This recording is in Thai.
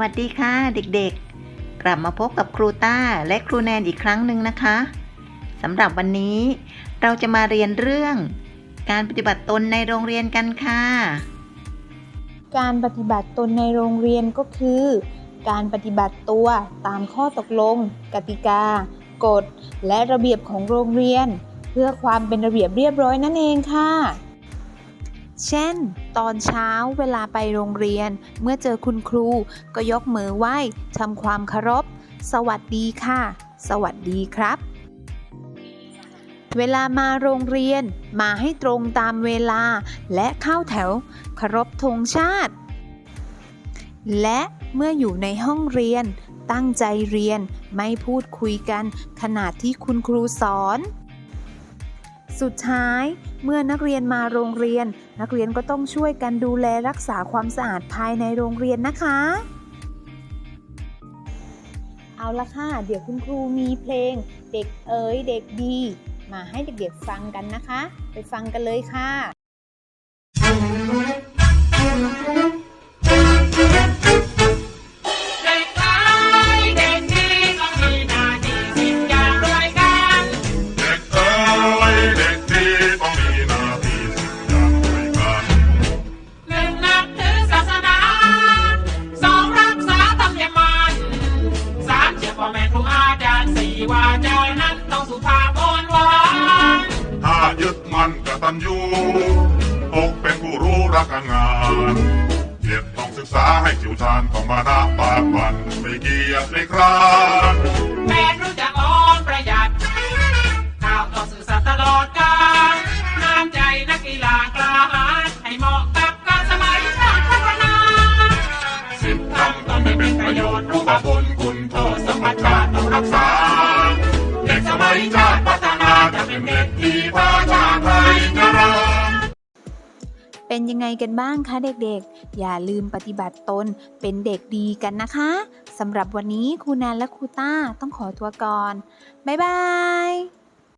วัสดีค่ะเด็กๆ กลับมาพบกับครูต้าและครูแนนอีกครั้งหนึ่งนะคะสำหรับวันนี้เราจะมาเรียนเรื่องการปฏิบัติตนในโรงเรียนกันค่ะ การปฏิบัติตนในโรงเรียนก็คือ การปฏิบัติตัวตามข้อตกลง กติกา กฎ และระเบียบของโรงเรียน เพื่อความเป็นระเบียบเรียบร้อยนั่นเองค่ะ เช่น ตอนเช้าเวลาไปโรงเรียน เมื่อเจอคุณครู ก็ยกมือไหว้ทำความเคารพ สวัสดีค่ะ สวัสดีครับ เวลามาโรงเรียน มาให้ตรงตามเวลา และเข้าแถวเคารพธงชาติ และเมื่ออยู่ในห้องเรียน ตั้งใจเรียนไม่พูดคุยกันขณะที่คุณครูสอน สุดท้ายเมื่อนักเรียนมาโรงเรียน นักเรียนก็ต้องช่วยกันดูแลรักษาความสะอาดภายในโรงเรียนนะคะ เอาละค่ะ เดี๋ยวคุณครูมีเพลง เด็กเอ๋ยเด็กดี มาให้เด็กๆฟังกันนะคะ ไปฟังกันเลยค่ะารย์สี่ว่าจานั้นต้องสุภาพอ่อนหวานถ้ายึดมั่นกตัญญูตกเป็นผู้รู้รักงานเด็กต้องศึกษาให้จิวชาญต้องมานะปากบันไม่เกียจไม่คร้านแม่รู้จักออมประหยัดข้าวต้องสื่อสัตย์ตลอดกาลน้ำใจนักกีฬากล้าหาญให้เหมาะกับการสมัยชาติพัฒนาสิบคำต้องไม่เป็นประโยชน์รู้ว่าบุญคุณโทษสมบัติชาติต้องรักษาเด็กสมั ยชาติพัฒนาจะเป็นเด็กดีพาชาติไทยเจริญเป็นยังไงกันบ้างคะเด็กๆ อย่าลืมปฏิบัติตนเป็นเด็กดีกันนะคะสำหรับวันนี้ครูแนนและครูต้าต้องขอตัวก่อน บ๊ายบาย